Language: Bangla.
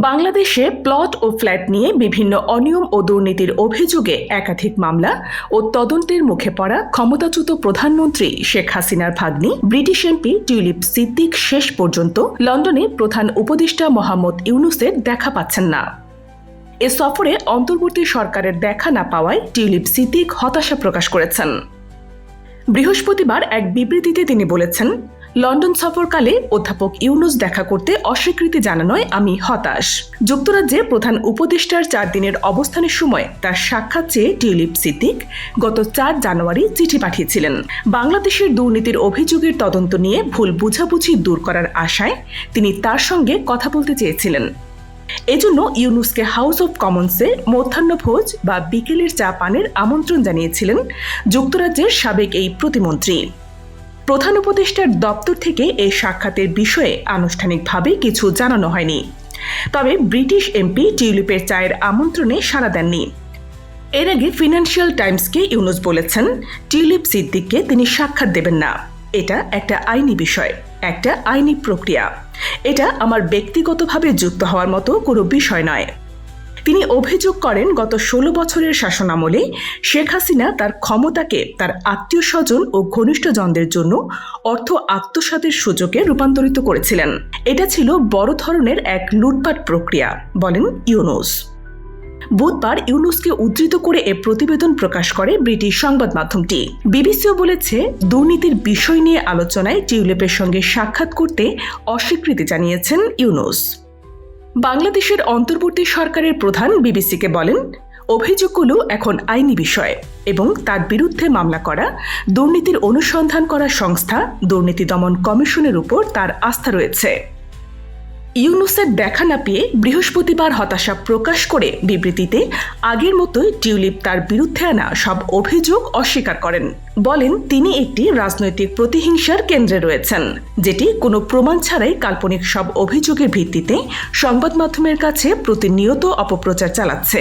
বাংলাদেশে প্লট ও ফ্ল্যাট নিয়ে বিভিন্ন অনিয়ম ও দুর্নীতির অভিযোগে একাধিক মামলা ও তদন্তের মুখে পড়া ক্ষমতাচ্যুত প্রধানমন্ত্রী শেখ হাসিনার ভাগ্নি, ব্রিটিশ এমপি টিউলিপ সিদ্দিক শেষ পর্যন্ত লন্ডনে প্রধান উপদেষ্টা মোহাম্মদ ইউনুসের দেখা পাচ্ছেন না। এ সফরে অন্তর্বর্তী সরকারের দেখা না পাওয়ায় টিউলিপ সিদ্দিক হতাশা প্রকাশ করেছেন। বৃহস্পতিবার এক বিবৃতিতে তিনি বলেছেন লন্ডন সফরকালে অধ্যাপক ইউনুস দেখা করতে অস্বীকৃতি জানানোয় আমি হতাশ। যুক্তরাজ্যে প্রধান উপদেষ্টার চার দিনের অবস্থানের সময় তার সাক্ষাৎ চেয়ে টিউলিপ সিদ্দিক গত চার জানুয়ারি চিঠি পাঠিয়েছিলেন। বাংলাদেশের দুর্নীতির অভিযোগের তদন্ত নিয়ে ভুল বুঝাবুঝি দূর করার আশায় তিনি তার সঙ্গে কথা বলতে চেয়েছিলেন। এজন্য ইউনুসকে হাউস অব কমন্সে মধ্যাহ্নভোজ বা বিকেলের চা পানের আমন্ত্রণ জানিয়েছিলেন যুক্তরাজ্যের সাবেক এই প্রতিমন্ত্রী। প্রধান উপদেষ্টার দপ্তর থেকে এই সাক্ষাতের বিষয়ে আনুষ্ঠানিকভাবে কিছু জানানো হয়নি। তবে ব্রিটিশ এমপি টিউলিপের চায়ের আমন্ত্রণে সাড়া দেননি। এর আগে ফিনান্সিয়াল টাইমসকে ইউনুস বলেছেন, টিউলিপ সিদ্দিককে তিনি সাক্ষাৎ দেবেন না। এটা একটা আইনি বিষয়, একটা আইনি প্রক্রিয়া। এটা আমার ব্যক্তিগতভাবে যুক্ত হওয়ার মতো কোনো বিষয় নয়। তিনি অভিযোগ করেন, গত ষোলো বছরের শাসনামলে শেখ হাসিনা তার ক্ষমতাকে তার আত্মীয় স্বজন ও ঘনিষ্ঠজনদের জন্য অর্থ আত্মসাতের সুযোগে রূপান্তরিত করেছিলেন। এটা ছিল বড় ধরনের এক লুটপাট প্রক্রিয়া, বলেন ইউনুস। বুধবার ইউনুসকে উদ্ধৃত করে এ প্রতিবেদন প্রকাশ করে ব্রিটিশ সংবাদ মাধ্যমটি। বিবিসিও বলেছে, দুর্নীতির বিষয় নিয়ে আলোচনায় টিউলিপের সঙ্গে সাক্ষাৎ করতে অস্বীকৃতি জানিয়েছেন ইউনুস। বাংলাদেশের অন্তর্বর্তী সরকারের প্রধান বিবিসিকে বলেন, অভিযোগগুলো এখন আইনি বিষয় এবং তার বিরুদ্ধে মামলা করা, দুর্নীতির অনুসন্ধান করা সংস্থা, দুর্নীতি দমন কমিশনের উপর তার আস্থা রয়েছে। ইউনুসের দেখা না পেয়ে বৃহস্পতিবার হতাশা প্রকাশ করে বিবৃতিতে আগের মতোই টিউলিপ তার বিরুদ্ধে আনা সব অভিযোগ অস্বীকার করেন। বলেন, তিনি একটি রাজনৈতিক প্রতিহিংসার কেন্দ্রে রয়েছেন, যেটি কোনো প্রমাণ ছাড়াই কাল্পনিক সব অভিযোগের ভিত্তিতে সংবাদ মাধ্যমের কাছে প্রতিনিয়ত অপপ্রচার চালাচ্ছে।